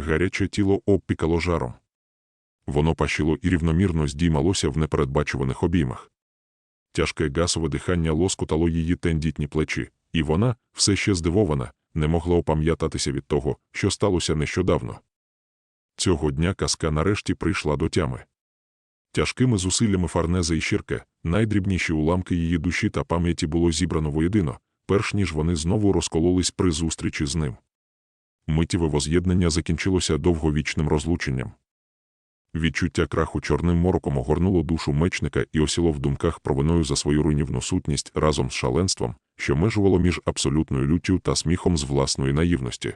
гаряче тіло обпікало жаром. Воно пащило і рівномірно здіймалося в непередбачуваних обіймах. Тяжке гасове дихання лоскотало її тендітні плечі, і вона, все ще здивована, не могла опам'ятатися від того, що сталося нещодавно. Цього дня казка нарешті прийшла до тями. Тяжкими зусиллями Фарнези і Щірке, найдрібніші уламки її душі та пам'яті було зібрано воєдино, перш ніж вони знову розкололись при зустрічі з ним. Миттєве воз'єднання закінчилося довговічним розлученням. Відчуття краху чорним мороком огорнуло душу мечника і осіло в думках про виною за свою руйнівну сутність разом з шаленством, що межувало між абсолютною люттю та сміхом з власної наївності.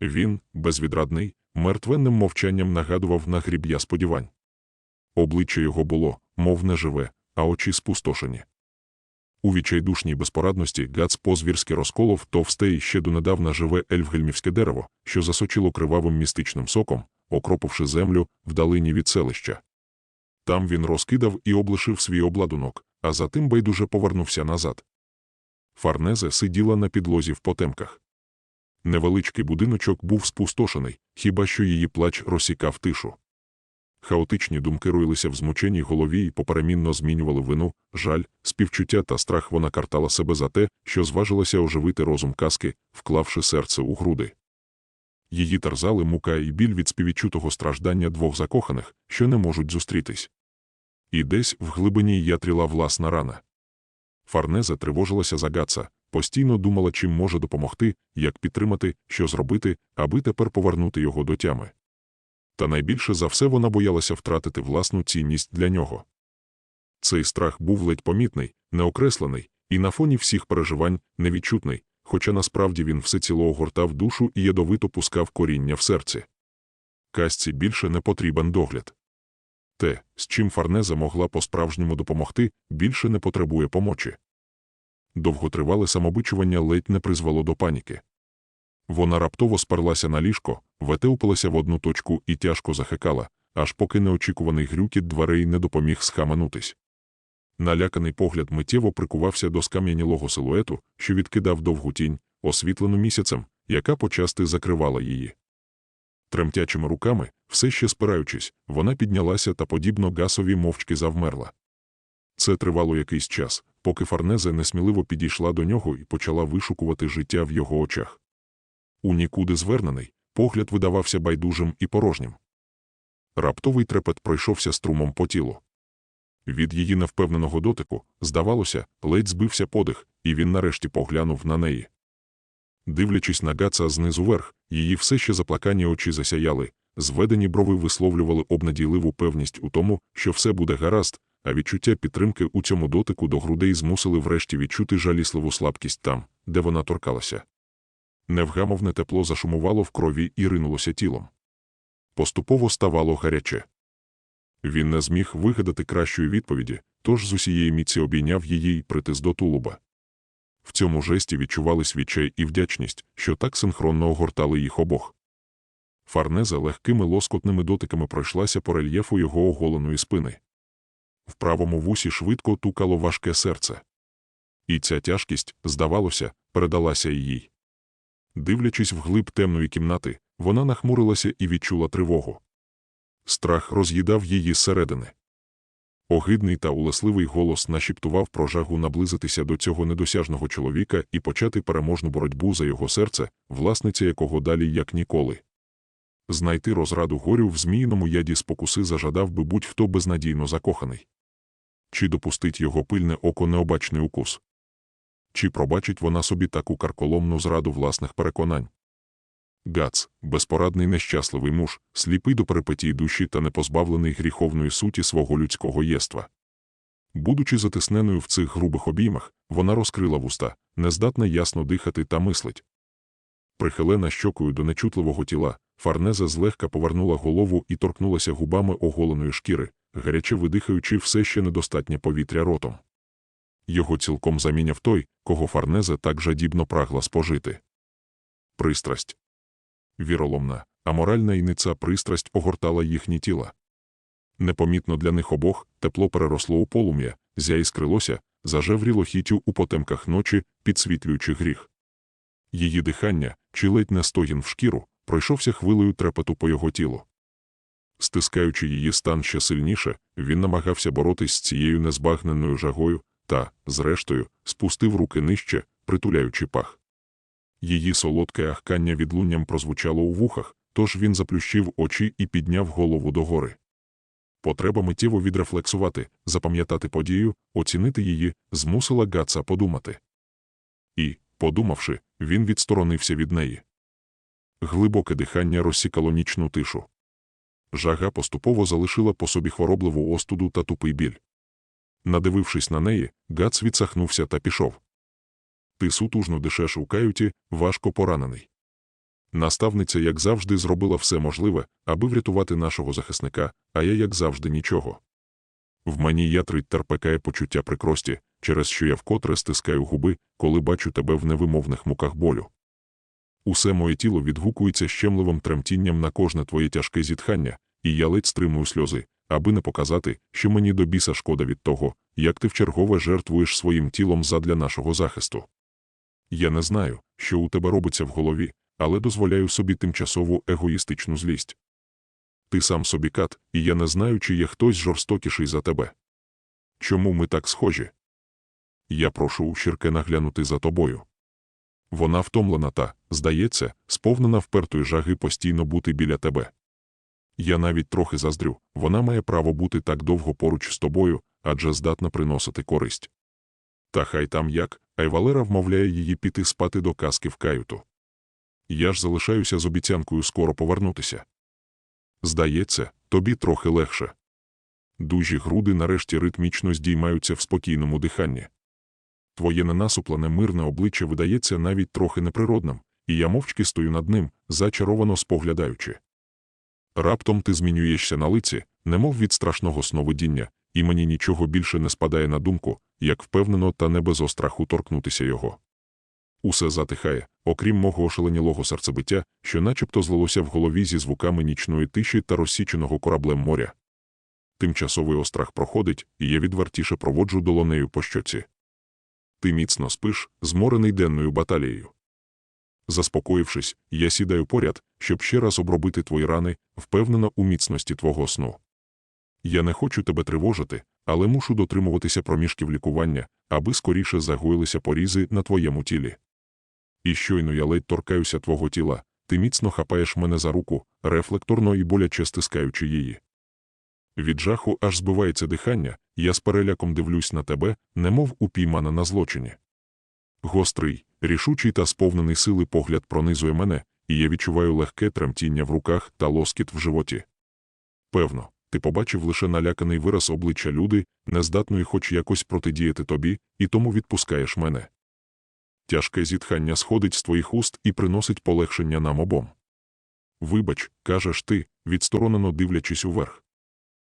Він, безвідрадний, мертвенним мовчанням нагадував на гріб'я сподівань. Обличчя його було, мов неживе, а очі спустошені. У відчайдушній безпорадності Гац позвірськи розколов товсте і ще донедавна живе ельфгельмівське дерево, що засочило кривавим містичним соком, окропивши землю в далині від селища. Там він розкидав і облишив свій обладунок, а затим байдуже повернувся назад. Фарнезе сиділа на підлозі в потемках. Невеличкий будиночок був спустошений, хіба що її плач розсікав тишу. Хаотичні думки руїлися в змученій голові і поперемінно змінювали вину, жаль, співчуття та страх вона картала себе за те, що зважилася оживити розум казки, вклавши серце у груди. Її терзали мука і біль від співвідчутого страждання двох закоханих, що не можуть зустрітись. І десь в глибині ятріла власна рана. Фарнеза тривожилася за Гаца, постійно думала, чим може допомогти, як підтримати, що зробити, аби тепер повернути його до тями. Та найбільше за все вона боялася втратити власну цінність для нього. Цей страх був ледь помітний, неокреслений, і на фоні всіх переживань невідчутний, хоча насправді він всеціло огортав душу і ядовито пускав коріння в серці. Казці більше не потрібен догляд. Те, з чим Фарнеза могла по-справжньому допомогти, більше не потребує помочі. Довготривале самобичування ледь не призвело до паніки. Вона раптово сперлася на ліжко, ветеупилася в одну точку і тяжко захекала, аж поки неочікуваний грюкіт дверей не допоміг схаменутись. Наляканий погляд миттєво прикувався до скам'янілого силуету, що відкидав довгу тінь, освітлену місяцем, яка почасти закривала її. Тремтячими руками, все ще спираючись, вона піднялася та, подібно гасові мовчки завмерла. Це тривало якийсь час, поки Фарнезе несміливо підійшла до нього і почала вишукувати життя в його очах. У нікуди звернений, погляд видавався байдужим і порожнім. Раптовий трепет пройшовся струмом по тілу. Від її невпевненого дотику, здавалося, ледь збився подих, і він нарешті поглянув на неї. Дивлячись на Гаца знизу вверх, її все ще заплакані очі засяяли, зведені брови висловлювали обнадійливу певність у тому, що все буде гаразд, а відчуття підтримки у цьому дотику до грудей змусили врешті відчути жалісливу слабкість там, де вона торкалася. Невгамовне тепло зашумувало в крові і ринулося тілом. Поступово ставало гаряче. Він не зміг вигадати кращої відповіді, тож з усієї міці обійняв її й притис до тулуба. В цьому жесті відчувались відчай і вдячність, що так синхронно огортали їх обох. Фарнеза легкими лоскотними дотиками пройшлася по рельєфу його оголеної спини. В правому вусі швидко тукало важке серце. І ця тяжкість, здавалося, передалася і їй. Дивлячись вглиб темної кімнати, вона нахмурилася і відчула тривогу. Страх роз'їдав її зсередини. Огидний та улесливий голос нашіптував про жагу наблизитися до цього недосяжного чоловіка і почати переможну боротьбу за його серце, власниця якого далі як ніколи. Знайти розраду горю в зміїному яді спокуси зажадав би будь-хто безнадійно закоханий. Чи допустить його пильне око необачний укус? Чи пробачить вона собі таку карколомну зраду власних переконань? Гац, безпорадний нещасливий муж, сліпий до перипетій душі та непозбавлений гріховної суті свого людського єства. Будучи затисненою в цих грубих обіймах, вона розкрила вуста, нездатна ясно дихати та мислить. Прихилена щокою до нечутливого тіла, Фарнеза злегка повернула голову і торкнулася губами оголеної шкіри, гаряче видихаючи все ще недостатнє повітря ротом. Його цілком заміняв той, кого Фарнеза так жадібно прагла спожити. Пристрасть. Віроломна, аморальна і ниця пристрасть огортала їхні тіла. Непомітно для них обох тепло переросло у полум'я, зяіскрилося, зажевріло хітю у потемках ночі, підсвітлюючи гріх. Її дихання, чи ледь не стогін в шкіру, пройшовся хвилею трепету по його тілу. Стискаючи її стан ще сильніше, він намагався боротись з цією незбагненною жагою та, зрештою, спустив руки нижче, притуляючи пах. Її солодке ахкання відлунням прозвучало у вухах, тож він заплющив очі і підняв голову догори. Потреба миттєво відрефлексувати, запам'ятати подію, оцінити її, змусила Гатса подумати. І, подумавши, він відсторонився від неї. Глибоке дихання розсікало нічну тишу. Жага поступово залишила по собі хворобливу остуду та тупий біль. Надивившись на неї, Гац відсахнувся та пішов. Ти сутужно дишеш у каюті, важко поранений. Наставниця, як завжди, зробила все можливе, аби врятувати нашого захисника, а я, як завжди, нічого. В мені ятрить терпекає почуття прикрості, через що я вкотре стискаю губи, коли бачу тебе в невимовних муках болю. Усе моє тіло відгукується щемливим тремтінням на кожне твоє тяжке зітхання, і я ледь стримую сльози, аби не показати, що мені до біса шкода від того, як ти вчергове жертвуєш своїм тілом задля нашого захисту. Я не знаю, що у тебе робиться в голові, але дозволяю собі тимчасову егоїстичну злість. Ти сам собі кат, і я не знаю, чи є хтось жорстокіший за тебе. Чому ми так схожі? Я прошу у щірке наглянути за тобою. Вона втомлена та, здається, сповнена впертої жаги постійно бути біля тебе. Я навіть трохи заздрю, вона має право бути так довго поруч з тобою, адже здатна приносити користь. Та хай там як, Айвалера вмовляє її піти спати до казки в каюту. Я ж залишаюся з обіцянкою скоро повернутися. Здається, тобі трохи легше. Дужі груди нарешті ритмічно здіймаються в спокійному диханні. Твоє ненасуплене мирне обличчя видається навіть трохи неприродним, і я мовчки стою над ним, зачаровано споглядаючи. Раптом ти змінюєшся на лиці, немов від страшного сновидіння, і мені нічого більше не спадає на думку, як впевнено та не без остраху торкнутися його. Усе затихає, окрім мого ошаленілого серцебиття, що начебто злилося в голові зі звуками нічної тиші та розсіченого кораблем моря. Тимчасовий острах проходить, і я відвертіше проводжу долонею по щоці. Ти міцно спиш, зморений денною баталією. Заспокоївшись, я сідаю поряд, щоб ще раз обробити твої рани, впевнена у міцності твого сну. Я не хочу тебе тривожити, але мушу дотримуватися проміжків лікування, аби скоріше загоїлися порізи на твоєму тілі. І щойно я ледь торкаюся твого тіла, ти міцно хапаєш мене за руку, рефлекторно і боляче стискаючи її. Від жаху аж збивається дихання, я з переляком дивлюсь на тебе, немов упіймана на злочині. Гострий, рішучий та сповнений сили погляд пронизує мене, і я відчуваю легке тремтіння в руках та лоскіт в животі. Певно, ти побачив лише наляканий вираз обличчя люди, нездатної хоч якось протидіяти тобі, і тому відпускаєш мене. Тяжке зітхання сходить з твоїх уст і приносить полегшення нам обом. Вибач, кажеш ти, відсторонено дивлячись уверх.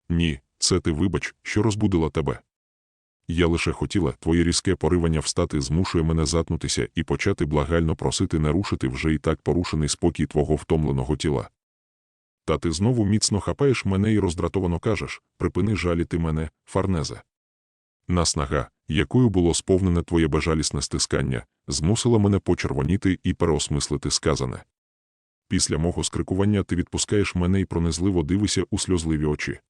Ні, це ти вибач, що розбудила тебе. Я лише хотіла, твоє різке поривання встати змушує мене затнутися і почати благально просити не рушити вже і так порушений спокій твого втомленого тіла. Та ти знову міцно хапаєш мене і роздратовано кажеш припини жаліти мене, фарнезе. Наснага, якою було сповнене твоє безжалісне стискання, змусила мене почервоніти і переосмислити сказане. Після мого скрикування ти відпускаєш мене і пронизливо дивишся у сльозливі очі.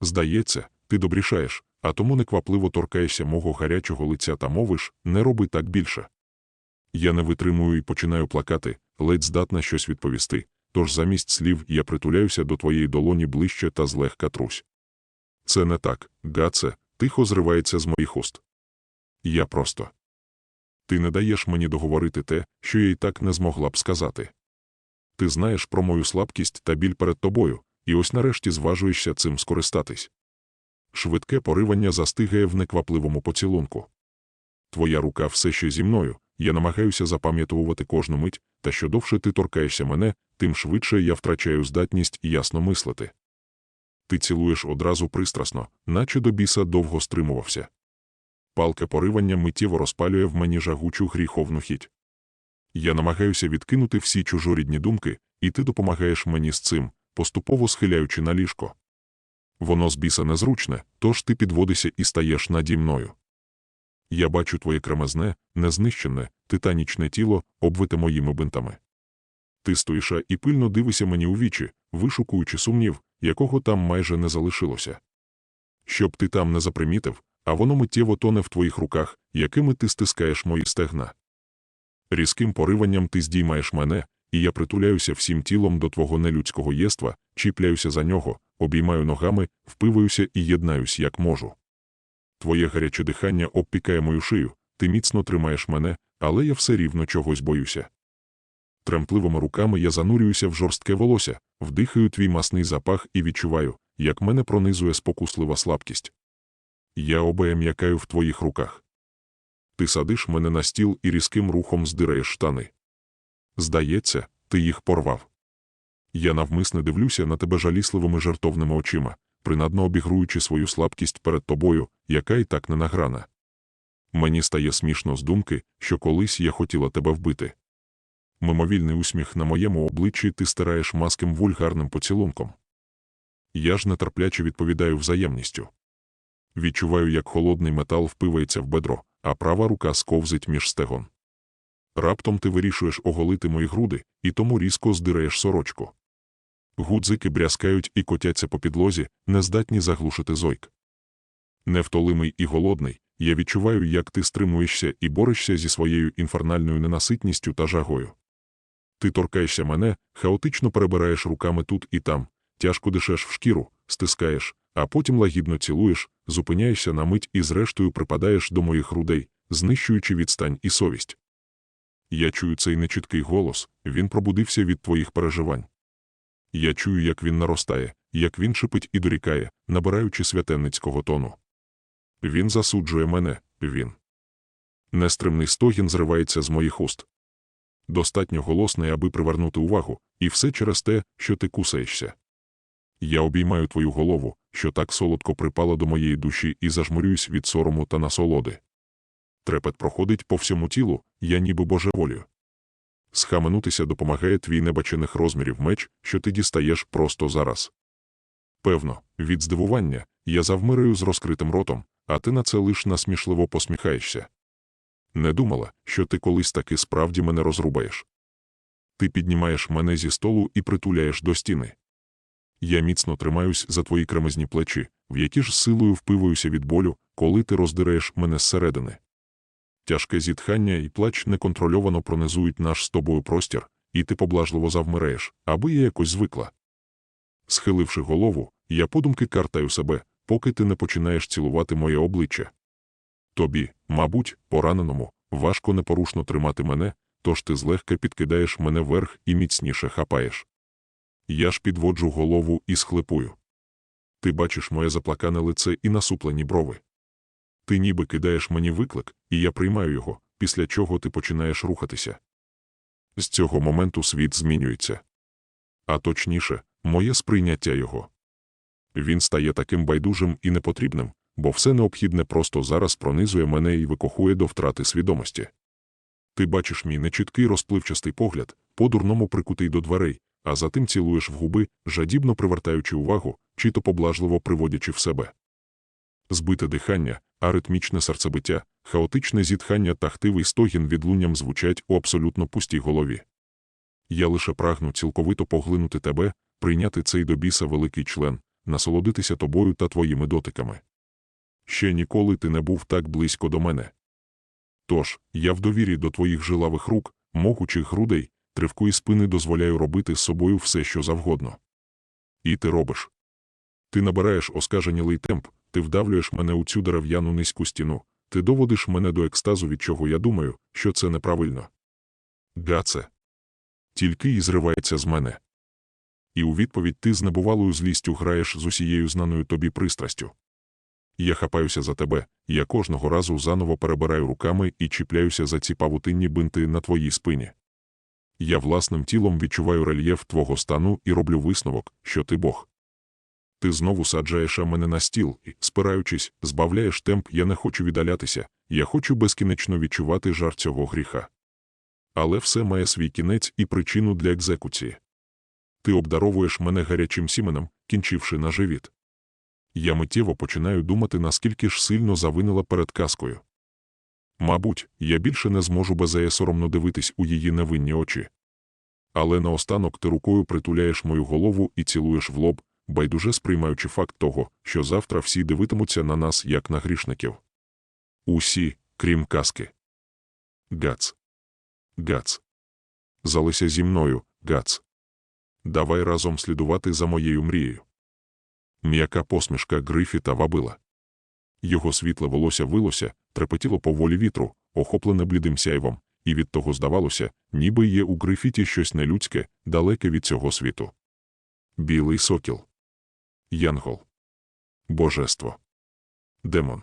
Здається, ти добрішаєш, а тому неквапливо торкаєшся мого гарячого лиця та мовиш не роби так більше. Я не витримую і починаю плакати, ледь здатна щось відповісти, тож замість слів я притуляюся до твоєї долоні ближче та злегка трусь. Це не так, Гаце, тихо зривається з моїх уст. Я просто. Ти не даєш мені договорити те, що я й так не змогла б сказати. Ти знаєш про мою слабкість та біль перед тобою, і ось нарешті зважуєшся цим скористатись. Швидке поривання застигає в неквапливому поцілунку. Твоя рука все ще зі мною, я намагаюся запам'ятовувати кожну мить, та що довше ти торкаєшся мене, тим швидше я втрачаю здатність ясно мислити. Ти цілуєш одразу пристрасно, наче до біса довго стримувався. Палке поривання миттєво розпалює в мені жагучу гріховну хіть. Я намагаюся відкинути всі чужорідні думки, і ти допомагаєш мені з цим, поступово схиляючи на ліжко. Воно з біса незручне, тож ти підводишся і стаєш наді мною. Я бачу твоє кремезне, незнищене, титанічне тіло, обвите моїми бинтами. Ти стоїша і пильно дивишся мені у вічі, вишукуючи сумнів, якого там майже не залишилося. Щоб ти там не запримітив, а воно миттєво тоне в твоїх руках, якими ти стискаєш мої стегна. Різким пориванням ти здіймаєш мене, і я притуляюся всім тілом до твого нелюдського єства, чіпляюся за нього, обіймаю ногами, впиваюся і єднаюсь, як можу. Твоє гаряче дихання обпікає мою шию, ти міцно тримаєш мене, але я все рівно чогось боюся. Тремтливими руками я занурююся в жорстке волосся, вдихаю твій масний запах і відчуваю, як мене пронизує спокуслива слабкість. Я обеє м'якаю в твоїх руках. Ти садиш мене на стіл і різким рухом здираєш штани. Здається, ти їх порвав. Я навмисне дивлюся на тебе жалісливими жартовними очима, принадно обігруючи свою слабкість перед тобою, яка і так не награна. Мені стає смішно з думки, що колись я хотіла тебе вбити. Мимовільний усміх на моєму обличчі ти стираєш маским вульгарним поцілунком. Я ж нетерпляче відповідаю взаємністю. Відчуваю, як холодний метал впивається в бедро, а права рука сковзить між стегон. Раптом ти вирішуєш оголити мої груди, і тому різко здираєш сорочку. Гудзики брязкають і котяться по підлозі, нездатні заглушити зойк. Невтолимий і голодний, я відчуваю, як ти стримуєшся і борешся зі своєю інфернальною ненаситністю та жагою. Ти торкаєшся мене, хаотично перебираєш руками тут і там, тяжко дишеш в шкіру, стискаєш, а потім лагідно цілуєш, зупиняєшся на мить і зрештою припадаєш до моїх грудей, знищуючи відстань і совість. Я чую цей нечіткий голос, він пробудився від твоїх переживань. Я чую, як він наростає, як він шипить і дорікає, набираючи святенницького тону. Він засуджує мене, він. Нестримний стогін зривається з моїх уст. Достатньо голосний, аби привернути увагу, і все через те, що ти кусаєшся. Я обіймаю твою голову, що так солодко припала до моєї душі, і зажмурююсь від сорому та насолоди. Трепет проходить по всьому тілу, я ніби божеволію. Схаменутися допомагає твій небачених розмірів меч, що ти дістаєш просто зараз. Певно, від здивування я завмираю з розкритим ротом, а ти на це лиш насмішливо посміхаєшся. Не думала, що ти колись таки справді мене розрубаєш. Ти піднімаєш мене зі столу і притуляєш до стіни. Я міцно тримаюсь за твої кремезні плечі, в які ж силою впиваюся від болю, коли ти роздираєш мене зсередини. Тяжке зітхання і плач неконтрольовано пронизують наш з тобою простір, і ти поблажливо завмираєш, аби я якось звикла. Схиливши голову, я подумки картаю себе, поки ти не починаєш цілувати моє обличчя. Тобі, мабуть, пораненому, важко непорушно тримати мене, тож ти злегка підкидаєш мене вверх і міцніше хапаєш. Я ж підводжу голову і схлипую. Ти бачиш моє заплакане лице і насуплені брови. Ти ніби кидаєш мені виклик, і я приймаю його, після чого ти починаєш рухатися. З цього моменту світ змінюється. А точніше, моє сприйняття його. Він стає таким байдужим і непотрібним, бо все необхідне просто зараз пронизує мене і викохує до втрати свідомості. Ти бачиш мій нечіткий розпливчастий погляд, по-дурному прикутий до дверей, а затим цілуєш в губи, жадібно привертаючи увагу, чи то поблажливо приводячи в себе. Збите дихання, аритмічне серцебиття, хаотичне зітхання та хтивий стогін відлунням звучать у абсолютно пустій голові. Я лише прагну цілковито поглинути тебе, прийняти цей до біса великий член, насолодитися тобою та твоїми дотиками. Ще ніколи ти не був так близько до мене. Тож, я в довірі до твоїх жилавих рук, могучих грудей, тривкої спини дозволяю робити з собою все, що завгодно. І ти робиш. Ти набираєш оскаженілий темп, ти вдавлюєш мене у цю дерев'яну низьку стіну, ти доводиш мене до екстазу, від чого я думаю, що це неправильно. Гаце. Тільки і зривається з мене. І у відповідь ти з небувалою злістю граєш з усією знаною тобі пристрастю. Я хапаюся за тебе, я кожного разу заново перебираю руками і чіпляюся за ці павутинні бинти на твоїй спині. Я власним тілом відчуваю рельєф твого стану і роблю висновок, що ти Бог. Ти знову саджаєш мене на стіл і, спираючись, збавляєш темп, я не хочу віддалятися, я хочу безкінечно відчувати жар цього гріха. Але все має свій кінець і причину для екзекуції. Ти обдаровуєш мене гарячим сіменем, кінчивши на живіт. Я миттєво починаю думати, наскільки ж сильно завинила перед казкою. Мабуть, я більше не зможу безеє соромно дивитись у її невинні очі. але наостанок ти рукою притуляєш мою голову і цілуєш в лоб, байдуже сприймаючи факт того, що завтра всі дивитимуться на нас як на грішників. Усі, крім казки. Гац. Гац. Залися зі мною, Гац. Давай разом слідувати за моєю мрією. М'яка посмішка Грифіта вабила. Його світле волосся вилося, трепетіло по волі вітру, охоплене блідим сяйвом, і від того здавалося, ніби є у Грифіті щось нелюдське, далеке від цього світу. Білий сокіл. Янгол. Божество. Демон.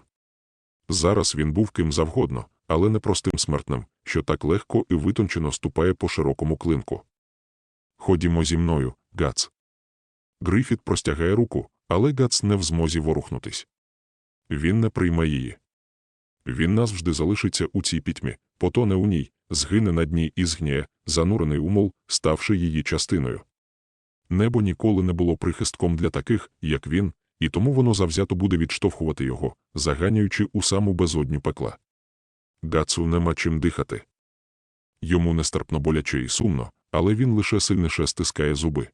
Зараз він був ким завгодно, але не простим смертним, що так легко і витончено ступає по широкому клинку. Ходімо зі мною, Гац. Грифіт простягає руку, але Гац не в змозі ворухнутись. Він не прийме її. Він назавжди залишиться у цій пітьмі, потоне у ній, згине на дні і згніє, занурений у мол, ставши її частиною. Небо ніколи не було прихистком для таких, як він, і тому воно завзято буде відштовхувати його, заганяючи у саму безодню пекла. Гацу нема чим дихати. Йому нестерпно боляче і сумно, але він лише сильніше стискає зуби.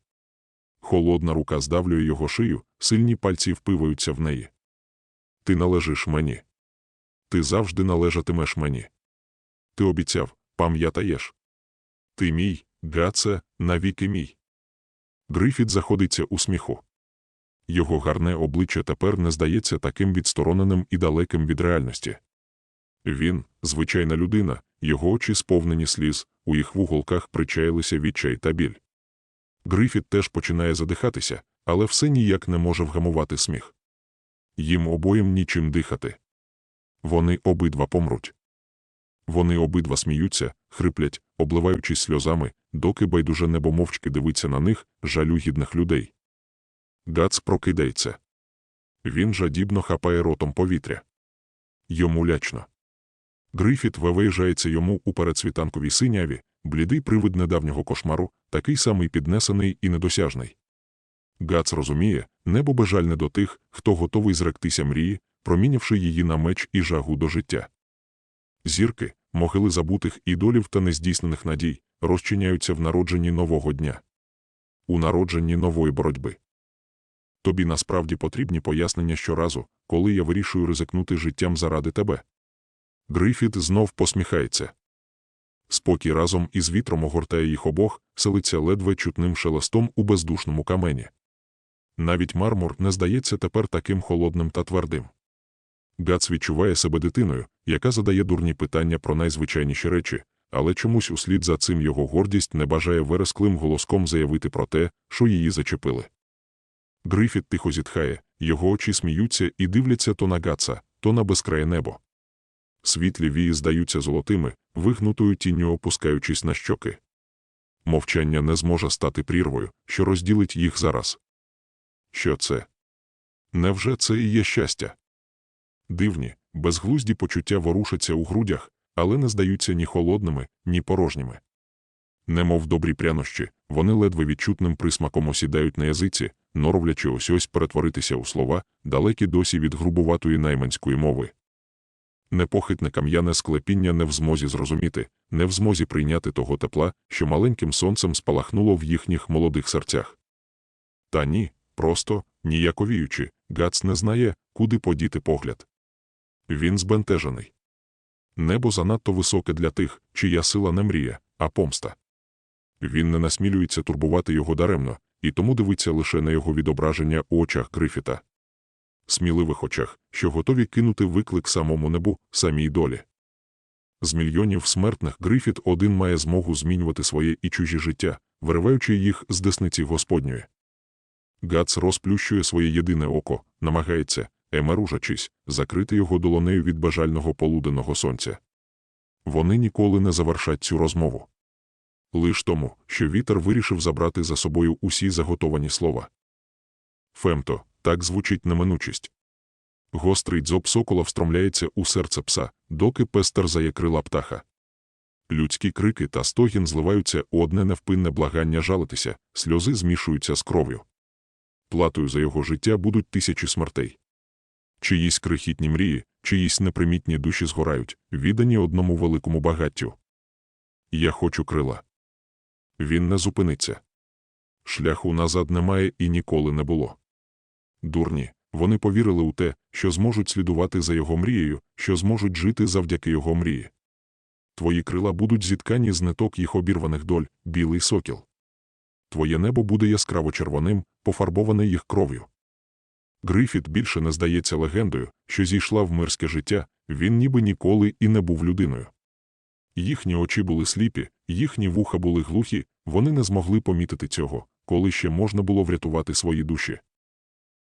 Холодна рука здавлює його шию, сильні пальці впиваються в неї. Ти належиш мені. Ти завжди належатимеш мені. Ти обіцяв, пам'ятаєш. Ти мій, Гаце, навіки мій. Грифіт заходиться у сміху. Його гарне обличчя тепер не здається таким відстороненим і далеким від реальності. Він, звичайна людина, його очі сповнені сліз, у їх вуголках причаїлися відчай та біль. Грифіт теж починає задихатися, але все ніяк не може вгамувати сміх. Їм обоєм нічим дихати. Вони обидва помруть. Вони обидва сміються, хриплять, обливаючись сльозами, доки байдуже небо мовчки дивиться на них, жалюгідних людей. Гац прокидається. Він жадібно хапає ротом повітря. Йому лячно. Грифіт вивиїжджається йому у передсвітанковій синяві, блідий привид недавнього кошмару, такий самий піднесений і недосяжний. Гац розуміє, небо бажальне до тих, хто готовий зректися мрії, промінявши її на меч і жагу до життя. Зірки, могили забутих ідолів та нездійснених надій, розчиняються в народженні нового дня. У народженні нової боротьби. Тобі насправді потрібні пояснення щоразу, коли я вирішую ризикнути життям заради тебе. Грифіт знов посміхається. Спокій разом із вітром огортає їх обох, селиться ледве чутним шелестом у бездушному камені. Навіть мармур не здається тепер таким холодним та твердим. Гац відчуває себе дитиною, яка задає дурні питання про найзвичайніші речі, але чомусь услід за цим його гордість не бажає вересклим голоском заявити про те, що її зачепили. Грифіт тихо зітхає, його очі сміються і дивляться то на Гаца, то на безкрає небо. Світлі вії здаються золотими, вигнутою тінню опускаючись на щоки. Мовчання не зможе стати прірвою, що розділить їх зараз. Що це? Невже це і є щастя? Дивні, безглузді почуття ворушаться у грудях, але не здаються ні холодними, ні порожніми. Немов добрі прянощі, вони ледве відчутним присмаком осідають на язиці, норовлячи ось ось перетворитися у слова, далекі досі від грубуватої найманської мови. Непохитне кам'яне склепіння не в змозі зрозуміти, не в змозі прийняти того тепла, що маленьким сонцем спалахнуло в їхніх молодих серцях. Та ні, просто, ніяковіючи, Гац не знає, куди подіти погляд. Він збентежений. Небо занадто високе для тих, чия сила не мрія, а помста. Він не насмілюється турбувати його даремно, і тому дивиться лише на його відображення у очах Грифіта. Сміливих очах, що готові кинути виклик самому небу, самій долі. З мільйонів смертних Грифіт один має змогу змінювати своє і чужі життя, вириваючи їх з десниці Господньої. Гац розплющує своє єдине око, намагається, емеружачись, закрити його долонею від бажального полуденного сонця. Вони ніколи не завершать цю розмову. Лиш тому, що вітер вирішив забрати за собою усі заготовані слова. Фемто, так звучить неминучість. Гострий дзоб сокола встромляється у серце пса, доки пес терзає птаха. Людські крики та стогін зливаються у одне невпинне благання жалитися, сльози змішуються з кров'ю. Платою за його життя будуть тисячі смертей. Чиїсь крихітні мрії, чиїсь непримітні душі згорають, віддані одному великому багаттю. Я хочу крила. Він не зупиниться. Шляху назад немає і ніколи не було. Дурні, вони повірили у те, що зможуть слідувати за його мрією, що зможуть жити завдяки його мрії. Твої крила будуть зіткані з ниток їх обірваних доль, білий сокіл. Твоє небо буде яскраво червоним, пофарбоване їх кров'ю. Грифіт більше не здається легендою, що зійшла в мирське життя, він ніби ніколи і не був людиною. Їхні очі були сліпі, їхні вуха були глухі, вони не змогли помітити цього, коли ще можна було врятувати свої душі.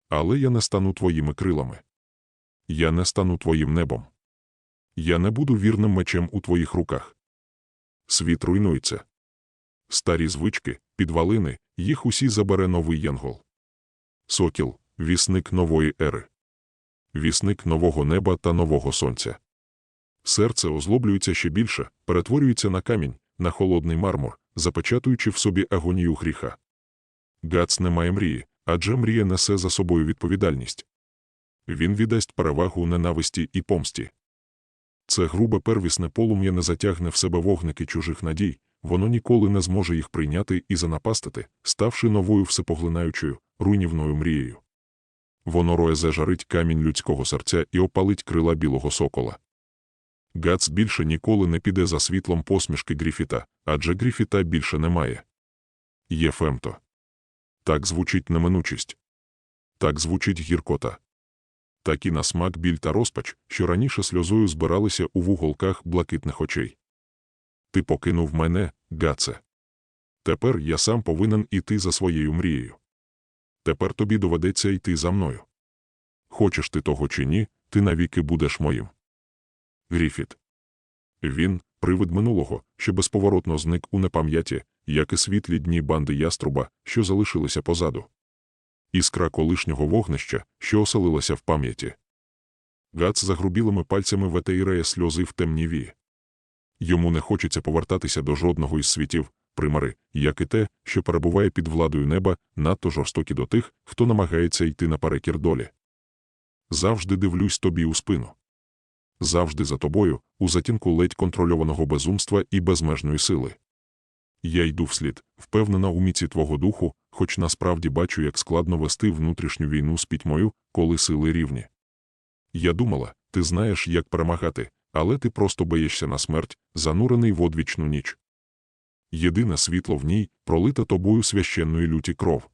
Але я не стану твоїми крилами. Я не стану твоїм небом. Я не буду вірним мечем у твоїх руках. Світ руйнується. Старі звички, підвалини, їх усі забере новий янгол. Сокіл, вісник нової ери. Вісник нового неба та нового сонця. Серце озлоблюється ще більше, перетворюється на камінь, на холодний мармур, запечатуючи в собі агонію гріха. Гац не має мрії, адже мрія несе за собою відповідальність. Він віддасть перевагу ненависті і помсті. Це грубе первісне полум'я не затягне в себе вогники чужих надій, воно ніколи не зможе їх прийняти і занапастити, ставши новою всепоглинаючою, руйнівною мрією. Воно роє зажарить камінь людського серця і опалить крила білого сокола. Гац більше ніколи не піде за світлом посмішки Гріфіта, адже Гріфіта більше немає. Є Фемто. Так звучить неминучість. Так звучить гіркота. Так і на смак біль та розпач, що раніше сльозою збиралися у вуголках блакитних очей. Ти покинув мене, Гаце. Тепер я сам повинен іти за своєю мрією. Тепер тобі доведеться йти за мною. Хочеш ти того чи ні, ти навіки будеш моїм. Гріфіт. Він, привид минулого, що безповоротно зник у непам'яті, як і світлі дні банди яструба, що залишилися позаду. Іскра колишнього вогнища, що оселилася в пам'яті. Гац загрубілими пальцями ветеїреє сльози в темні вії. Йому не хочеться повертатися до жодного із світів, примари, як і те, що перебуває під владою неба, надто жорстокі до тих, хто намагається йти наперекір долі. Завжди дивлюсь тобі у спину. Завжди за тобою, у затінку ледь контрольованого безумства і безмежної сили. Я йду вслід, впевнена у міці твого духу, хоч насправді бачу, як складно вести внутрішню війну з пітьмою, коли сили рівні. Я думала, ти знаєш, як перемагати, але ти просто боїшся на смерть, занурений в одвічну ніч. Єдине світло в ній пролита тобою священної люті кров.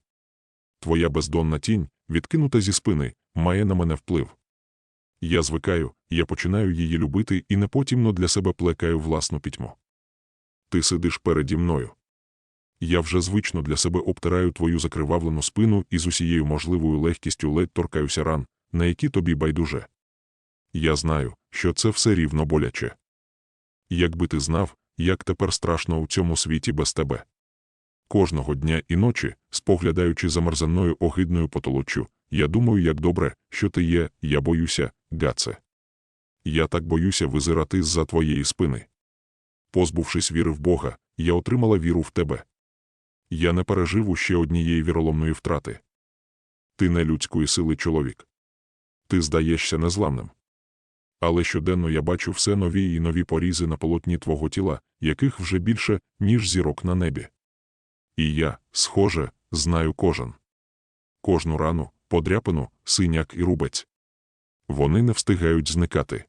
Твоя бездонна тінь, відкинута зі спини, має на мене вплив. Я звикаю, я починаю її любити і непотімно для себе плекаю власну пітьму. Ти сидиш переді мною. Я вже звично для себе обтираю твою закривавлену спину і з усією можливою легкістю ледь торкаюся ран, на які тобі байдуже. Я знаю, що це все рівно боляче. Якби ти знав, як тепер страшно у цьому світі без тебе. Кожного дня і ночі, споглядаючи за мерзанною огидною потолоччю, я думаю, як добре, що ти є, я боюся, Гаце. Я так боюся визирати з-за твоєї спини. Позбувшись віри в Бога, я отримала віру в тебе. Я не переживу ще однієї віроломної втрати. Ти не людської сили чоловік. Ти здаєшся незламним. Але щоденно я бачу все нові і нові порізи на полотні твого тіла, яких вже більше, ніж зірок на небі. І я, схоже, знаю кожен. Кожну рану, подряпину, синяк і рубець. Вони не встигають зникати.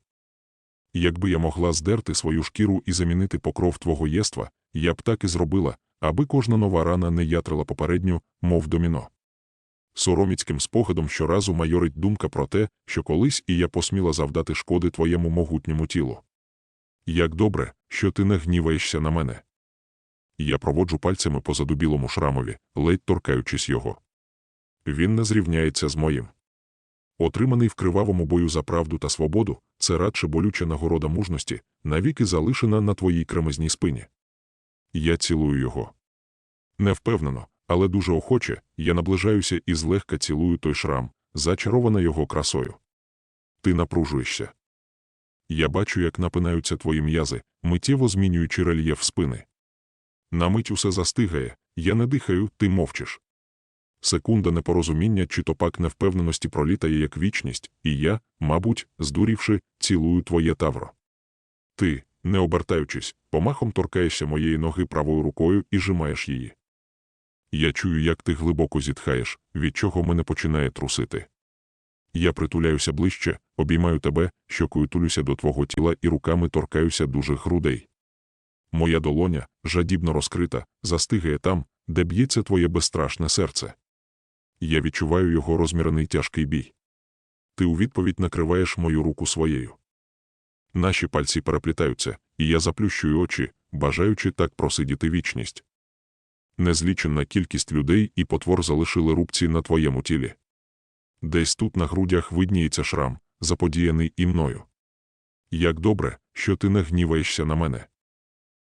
Якби я могла здерти свою шкіру і замінити покров твого єства, я б так і зробила, аби кожна нова рана не ятрила попередню, мов доміно. Сороміцьким спогадом щоразу майорить думка про те, що колись і я посміла завдати шкоди твоєму могутньому тілу. Як добре, що ти не гніваєшся на мене. Я проводжу пальцями позаду білому шрамові, ледь торкаючись його. Він не зрівняється з моїм. Отриманий в кривавому бою за правду та свободу, це радше болюча нагорода мужності, навіки залишена на твоїй кремезній спині. Я цілую його. Невпевнено, але дуже охоче, я наближаюся і злегка цілую той шрам, зачарована його красою. Ти напружуєшся. Я бачу, як напинаються твої м'язи, миттєво змінюючи рельєф спини. На мить усе застигає, я не дихаю, ти мовчиш. Секунда непорозуміння чи то пак невпевненості пролітає як вічність, і я, мабуть, здурівши, цілую твоє тавро. Ти, не обертаючись, помахом торкаєшся моєї ноги правою рукою і жимаєш її. Я чую, як ти глибоко зітхаєш, від чого мене починає трусити. Я притуляюся ближче, обіймаю тебе, щокою тулюся до твого тіла і руками торкаюся дуже грудей. Моя долоня, жадібно розкрита, застигає там, де б'ється твоє безстрашне серце. Я відчуваю його розмірений тяжкий бій. Ти у відповідь накриваєш мою руку своєю. Наші пальці переплітаються, і я заплющую очі, бажаючи так просидіти вічність. Незліченна кількість людей і потвор залишили рубці на твоєму тілі. Десь тут на грудях видніється шрам, заподіяний і мною. Як добре, що ти не гніваєшся на мене.